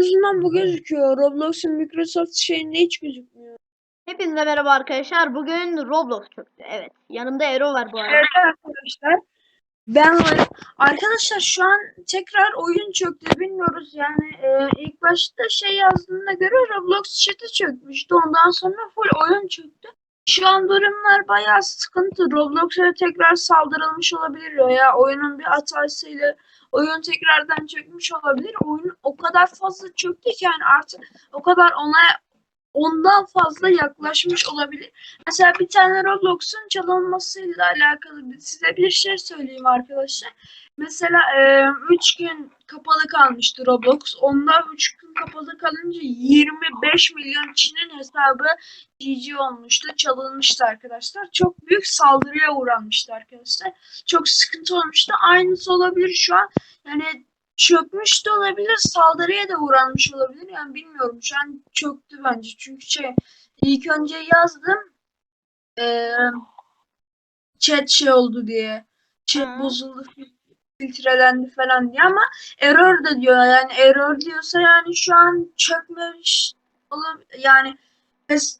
azından bu gözüküyor. Roblox'un Microsoft şeyinde hiç gözükmüyor. Hepinize merhaba arkadaşlar. Bugün Roblox çöktü. Evet. Yanımda Ero var bu arada. Evet arkadaşlar. Ben varım. Arkadaşlar şu an tekrar oyun çöktü. Bilmiyoruz yani e, ilk başta şey yazdığına göre Roblox chat'i çökmüştü. Ondan sonra full oyun çöktü. Şu an durumlar bayağı sıkıntı. Roblox'a tekrar saldırılmış olabilir veya oyunun bir hatasıyla oyun tekrardan çökmüş olabilir. Oyun o kadar fazla çöktü ki yani artık o kadar ona ondan fazla yaklaşmış olabilir. Mesela bir tane Roblox'un çalınmasıyla alakalı size bir şey söyleyeyim arkadaşlar. Mesela 3 gün kapalı kalmıştı Roblox. Onda 3 gün kapalı kalınca 25 milyon kişinin hesabı GG olmuştu, çalınmıştı arkadaşlar. Çok büyük saldırıya uğranmıştı arkadaşlar. Çok sıkıntı olmuştu. Aynısı olabilir şu an. Yani çökmüş de olabilir, saldırıya da uğranmış olabilir. Yani bilmiyorum. Şu an çöktü bence. Çünkü şey ilk önce yazdım. Eee chat şey oldu diye. Chat Hı. bozuldu, filtrelendi falan diye ama error da diyor. Yani error diyorsa yani şu an çökmemiş ola- yani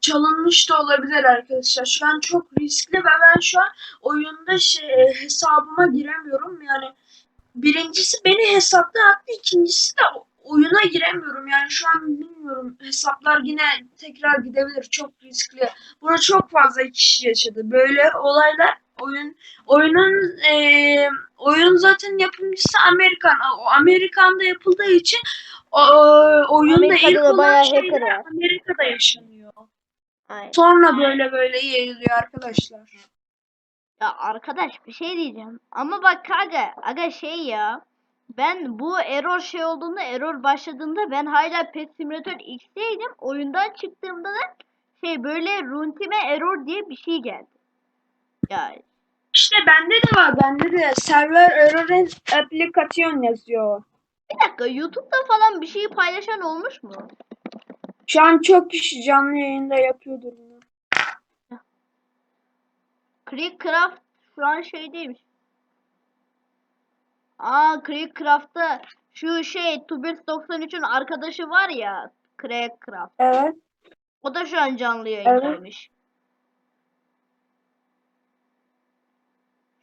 çalınmış da olabilir arkadaşlar. Şu an çok riskli ve ben şu an oyunda şey hesabıma giremiyorum. Yani birincisi beni hesapta attı, ikincisi de oyuna giremiyorum. Yani şu an bilmiyorum. Hesaplar yine tekrar gidebilir. Çok riskli. Burada çok fazla kişi yaşadı. Böyle olaylar oyun oyunun eee, oyun zaten yapımcısı Amerikan. O Amerikan'da yapıldığı için o, oyunda Amerika'da ilk olan şeyler var. Amerika'da yaşanıyor. Aynen. Sonra böyle böyle yayılıyor arkadaşlar. Ya arkadaş bir şey diyeceğim. Ama bak aga, aga şey ya. Ben bu error şey olduğunda, error başladığında ben hala Pet Simulator X'teydim. Oyundan çıktığımda da şey böyle runtime error diye bir şey geldi. Ya İşte bende de var. Bende de server error application yazıyor. bir dakika YouTube'da falan bir şey paylaşan olmuş mu? Şu an çok kişi canlı yayında yapıyordur bunu. Creekcraft şu an şeydeymiş. Aa Creekcraft'ta şu şey Tubers 93'ün arkadaşı var ya Creekcraft. Evet. O da şu an canlı yayındaymış.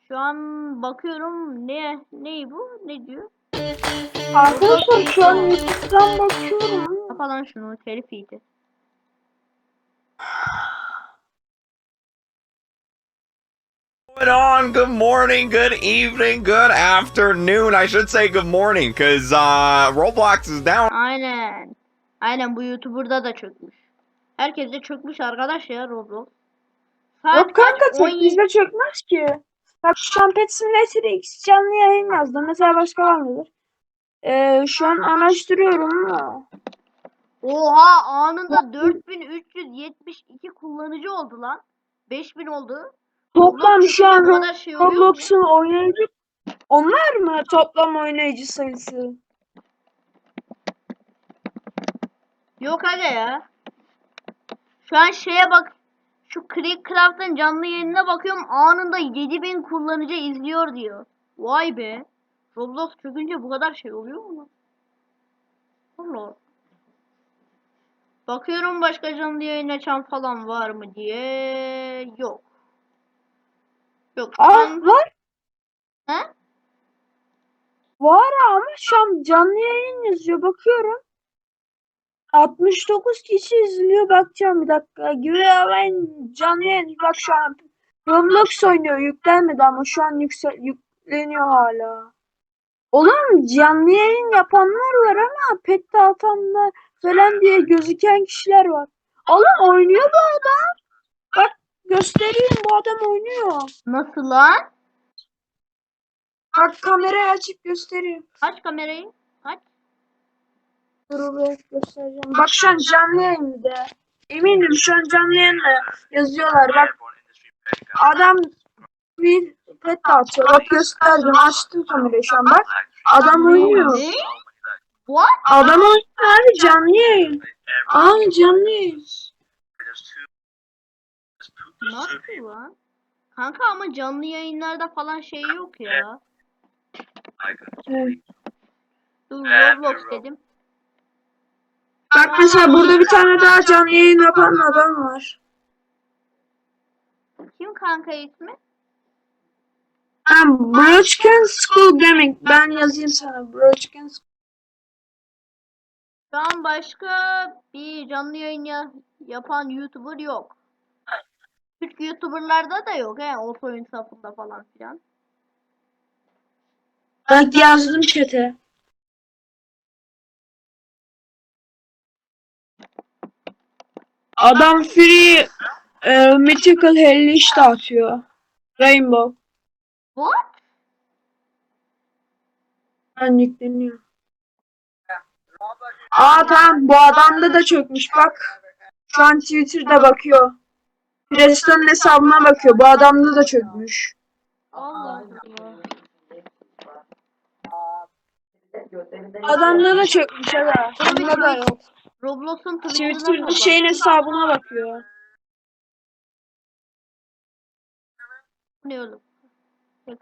Şu an bakıyorum ne ne bu ne diyor? Arkadaşlar şu an YouTube'dan bakıyorum. Kapa lan şunu telif yiydi. going on? Good morning, good evening, good afternoon. I should say good morning because uh, Roblox is down. Aynen. Aynen bu YouTuber'da da çökmüş. Herkes de çökmüş arkadaş ya Roblox. Saat Yok kanka tek 17 bizde çökmez ki. Bak şu an Pet Simulator X canlı yayın yazdım. Mesela başka var mıdır? Ee, şu an araştırıyorum ama. Oha anında 4372 kullanıcı oldu lan. 5000 oldu. Toplam Roblox şu an şey? Roblox'un oynayıcı onlar mı toplam oynayıcı sayısı? Yok aga ya. Şu an şeye bak. Şu Creekcraft'ın canlı yayınına bakıyorum. Anında 7000 kullanıcı izliyor diyor. Vay be. Roblox çökünce bu kadar şey oluyor mu? Allah. Bakıyorum başka canlı yayın açan falan var mı diye. Yok. Yok. Aa an- var. He? Var ama şu an canlı yayın yazıyor. Bakıyorum. 69 kişi izliyor. Bakacağım bir dakika. Güya ben canlı yayın. Bak şu an Roblox oynuyor. Yüklenmedi ama şu an yüksel, yükleniyor hala. Oğlum canlı yayın yapanlar var ama pet dağıtanlar falan diye gözüken kişiler var. Oğlum oynuyor bu adam. Bak göstereyim bu adam oynuyor. Nasıl lan? Bak kamerayı açıp göstereyim. Aç kamerayı. Göstereceğim. Bak şu an canlı yayında. Eminim şu an canlı yayında yazıyorlar. Bak adam bir pet dağıtıyor. Bak gösterdim. Açtım kamerayı şu an bak. Adam oynuyor. Ne? What? Adam oynuyor abi canlı yayın. Aa canlı yayın. Nasıl lan? Kanka ama canlı yayınlarda falan şey yok ya. Evet. Dur Roblox dedim. Bak mesela burada bir tane daha canlı yayın yapan adam var. Kim kanka ismi? Ben Broken School Gaming. Ben yazayım sana. Broken School. Şu an başka bir canlı yayın ya- yapan YouTuber yok. Türk YouTuber'larda da yok he. O oyun safında falan filan. Bak yazdım chat'e. Adam free e, Mythical Hellish dağıtıyor. Rainbow. What? Ben yükleniyor. Aa tamam bu adamda da çökmüş bak. Şu an Twitter'da bakıyor. Preston'un hesabına bakıyor. Bu adamda da çökmüş. Allah Allah. Adamda da çökmüş aga. Bunda da yok. Roblox'un Twitter'ına Twitter'da şeyin hesabına bakıyor. Ne oğlum? Ya.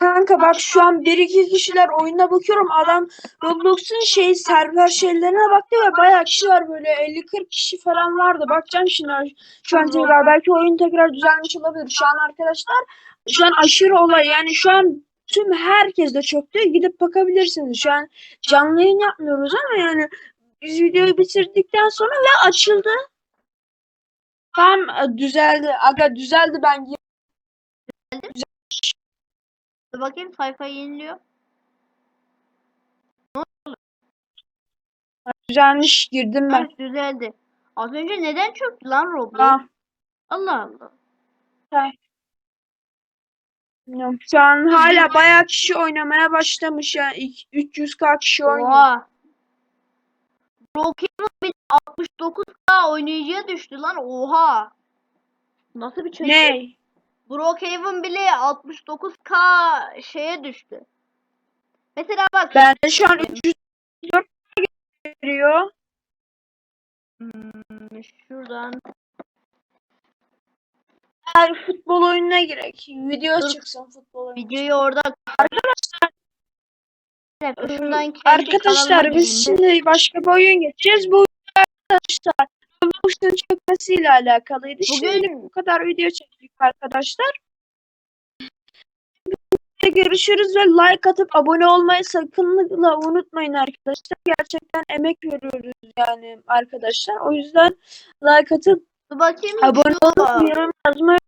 Kanka bak şu an bir iki kişiler oyuna bakıyorum. Adam Roblox'un şey server şeylerine baktı ve bayağı kişi var böyle 50-40 kişi falan vardı. Bakacağım şimdi şu an tekrar belki oyun tekrar düzelmiş olabilir. Şu an arkadaşlar şu an aşırı olay yani şu an tüm herkes de çöktü. Gidip bakabilirsiniz. Şu an canlı yayın yapmıyoruz ama yani biz videoyu bitirdikten sonra ve açıldı. Tam e, düzeldi. Aga düzeldi ben Dur bakayım sayfayı yeniliyor. düzelmiş girdim ben. Evet düzeldi. Az önce neden çöktü lan Roblox? Ah. Allah Allah. Bilmiyorum. Şu an hala bayağı kişi oynamaya başlamış yani İlk 300k kişi oynuyor. Oha. Brokehaven bir 69k oynayıcıya düştü lan. Oha. Nasıl bir çöküş? Ne? Brookhaven bile 69k şeye düştü. Mesela bak. Ben de şu an 304 geliyor. Hmm, şuradan. Her futbol oyununa girek. Video Dur. çıksın futbol oyunu. Videoyu orada. Arkadaşlar, şuradan Arkadaşlar biz şimdi başka bir oyun geçeceğiz. Bu arkadaşlar Roblox'un çökmesiyle alakalıydı. Bugün- Şimdi bu kadar video çektik arkadaşlar. Görüşürüz ve like atıp abone olmayı sakınlıkla unutmayın arkadaşlar. Gerçekten emek veriyoruz yani arkadaşlar. O yüzden like atıp. Dur bakayım. abone olup yorum yazmayı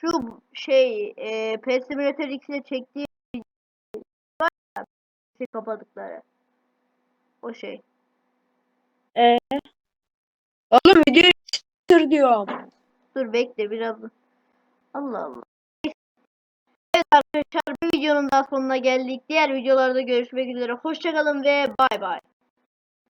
şu şey e, PS Simulator X'le çektiğim video var ya, şey kapadıkları. O şey. Oğlum videoyu bitir diyorum. Dur bekle biraz. Allah Allah. Evet arkadaşlar bir videonun daha sonuna geldik. Diğer videolarda görüşmek üzere. Hoşçakalın ve bay bay.